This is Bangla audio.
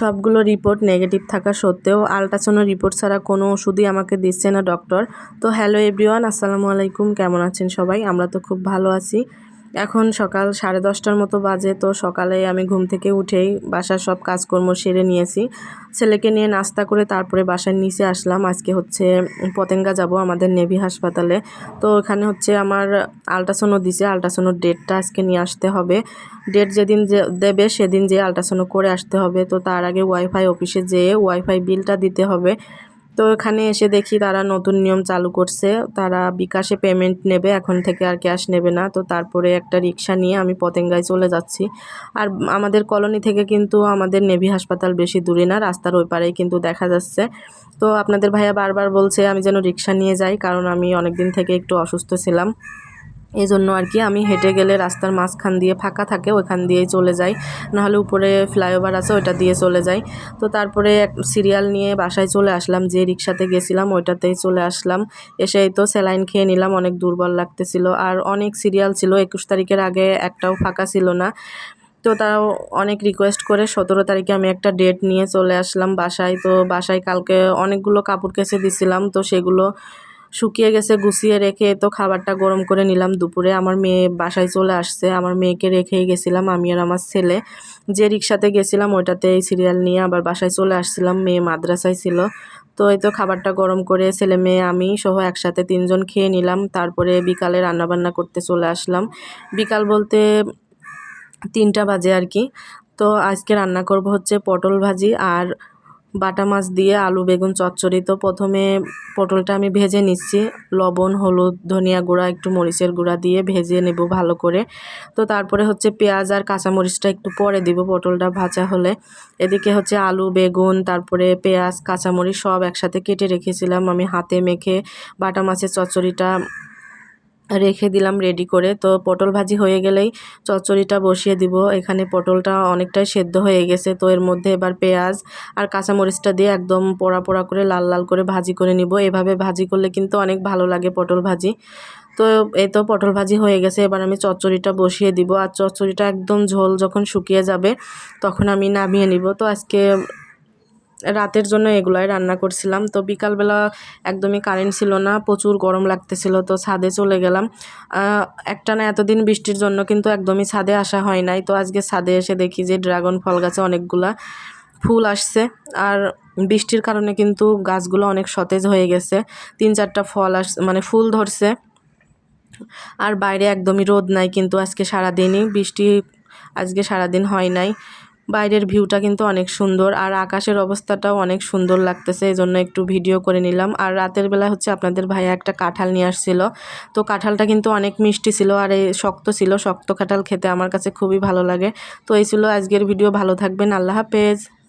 সবগুলো রিপোর্ট নেগেটিভ থাকা সত্ত্বেও আলট্রাসাউন্ড রিপোর্ট ছাড়া কোনো ওষুধই আমাকে দিচ্ছে না, ডক্টর। তো হ্যালো এভরিওয়ান, আসসালামু আলাইকুম। কেমন আছেন সবাই? আমরা তো খুব ভালো আছি। এখন সকাল সাড়ে দশটার মতো বাজে, তো সকালে আমি ঘুম থেকে উঠেই বাসার সব কাজকর্ম সেরে নিয়েছি। ছেলেকে নিয়ে নাস্তা করে তারপরে বাসার নিচে আসলাম। আজকে হচ্ছে পতেঙ্গা যাব আমাদের নেভি হাসপাতালে। তো ওখানে হচ্ছে আমার আলট্রাসাউন্ড দিছে আলট্রাসাউন্ডের ডেটটা আজকে নিয়ে আসতে হবে। ডেট যেদিন যে দেবে সেদিন যে আলট্রাসাউন্ড করে আসতে হবে। তো তার আগে ওয়াইফাই অফিসে যেয়ে ওয়াইফাই বিলটা দিতে হবে। তো এখানে এসে দেখি তারা নতুন নিয়ম চালু করছে। তারা বিকাশে পেমেন্ট নেবে, এখন থেকে আর ক্যাশ নেবে না। তো তারপরে একটা রিক্সা নিয়ে আমি পতেঙ্গায় চলে যাচ্ছি। আর আমাদের কলোনি থেকে কিন্তু আমাদের নেভি হাসপাতাল বেশি দূরে না, রাস্তার ওই পারেই কিন্তু দেখা যাচ্ছে। তো আপনাদের ভাইয়া বারবার বলছে, আমি যেন রিক্সা নিয়ে যাই, কারণ আমি অনেক দিন থেকে একটু অসুস্থ ছিলাম। এই জন্য আর কি আমি হেঁটে গেলে রাস্তার মাঝখান দিয়ে ফাঁকা থাকে, ওইখান দিয়েই চলে যাই। নাহলে উপরে ফ্লাইওভার আছে, ওইটা দিয়ে চলে যাই। তো তারপরে এক সিরিয়াল নিয়ে বাসায় চলে আসলাম, যে রিক্সাতে গেছিলাম ওইটাতেই চলে আসলাম। এসেই তো স্যালাইন খেয়ে নিলাম, অনেক দুর্বল লাগতেছিল। আর অনেক সিরিয়াল ছিল, একুশ তারিখের আগে একটাও ফাঁকা ছিল না। তো তাও অনেক রিকোয়েস্ট করে সতেরো তারিখে আমি একটা ডেট নিয়ে চলে আসলাম বাসায়। তো বাসায় কালকে অনেকগুলো কাপড় কেসে দিছিলাম, তো সেগুলো শুকিয়ে গেছে, গুছিয়ে রেখে তো খাবারটা গরম করে নিলাম দুপুরে। আমার মেয়ে বাসায় চলে আসছে, আমার মেয়েকে রেখেই গেছিলাম, আমি আর আমার ছেলে। যে রিক্সাতে গেছিলাম, ওইটাতে এই সিরিয়াল নিয়ে আবার বাসায় চলে আসছিলাম, মেয়ে মাদ্রাসায় ছিল। তো এই তো খাবারটা গরম করে ছেলে, মেয়ে, আমি সহ একসাথে তিনজন খেয়ে নিলাম। তারপরে বিকালে রান্নাবান্না করতে চলে আসলাম। বিকাল বলতে তিনটা বাজে আর কি। তো আজকে রান্না করব হচ্ছে পটল ভাজি আর বাটা মাছ দিয়ে আলু, বেগুন, চচ্চড়ি। তো প্রথমে পটলটা আমি ভেজে নিচ্ছি। লবণ, হলুদ, ধনিয়া গুঁড়া, একটু মরিচের গুঁড়া দিয়ে ভেজে নেব ভালো করে। তো তারপরে হচ্ছে পেঁয়াজ আর কাঁচামরিচটা একটু পরে দিব পটলটা ভাজা হলে। এদিকে হচ্ছে আলু, বেগুন, তারপরে পেঁয়াজ, কাঁচামরিচ সব একসাথে কেটে রেখেছিলাম। আমি হাতে মেখে বাটা মাছের চচ্চড়িটা রেখে দিলাম রেডি করে। তো পটল ভাজি হয়ে গেলেই চচ্চড়িটা বসিয়ে দিব। এখানে পটলটা অনেকটাই সেদ্ধ হয়ে গেছে। তো এর মধ্যে এবার পেঁয়াজ আর কাঁচামরিচটা দিয়ে একদম পোড়া পোড়া করে লাল লাল করে ভাজি করে নিব। এভাবে ভাজি করলে কিন্তু অনেক ভালো লাগে পটল ভাজি। তো এই তো পটল ভাজি হয়ে গেছে। এবার আমি চচ্চড়িটা বসিয়ে দিব। আর চচ্চড়িটা একদম ঝোল যখন শুকিয়ে যাবে তখন আমি নামিয়ে নিব। তো আজকে রাতের জন্য এগুলাই রান্না করছিলাম। তো বিকালবেলা একদমই কারেন্ট ছিল না, প্রচুর গরম লাগতেছিল, তো ছাদে চলে গেলাম। একটা না এতদিন বৃষ্টির জন্য কিন্তু একদমই ছাদে আসা হয় নাই। তো আজকে ছাদে এসে দেখি যে ড্রাগন ফল গাছে অনেকগুলা ফুল আসছে। আর বৃষ্টির কারণে কিন্তু গাছগুলো অনেক সতেজ হয়ে গেছে। তিন চারটা ফল আস মানে ফুল ধরছে। আর বাইরে একদমই রোদ নাই কিন্তু আজকে সারাদিনই বৃষ্টি আজকে সারাদিন হয় নাই। বাইরের ভিউটা কিন্তু অনেক সুন্দর আর আকাশের অবস্থাটাও অনেক সুন্দর লাগতেছে এই জন্য একটু ভিডিও করে নিলাম। আর রাতের বেলা হচ্ছে আপনাদের ভাইয়া একটা কাঁঠাল নিয়ে আসছিল। তো কাঁঠালটা কিন্তু অনেক মিষ্টি ছিল আর এই শক্ত ছিল, শক্ত কাঁঠাল খেতে আমার কাছে খুবই ভালো লাগে। তো এই ছিল আজকের ভিডিও, ভালো থাকবেন, আল্লাহ হাফেজ।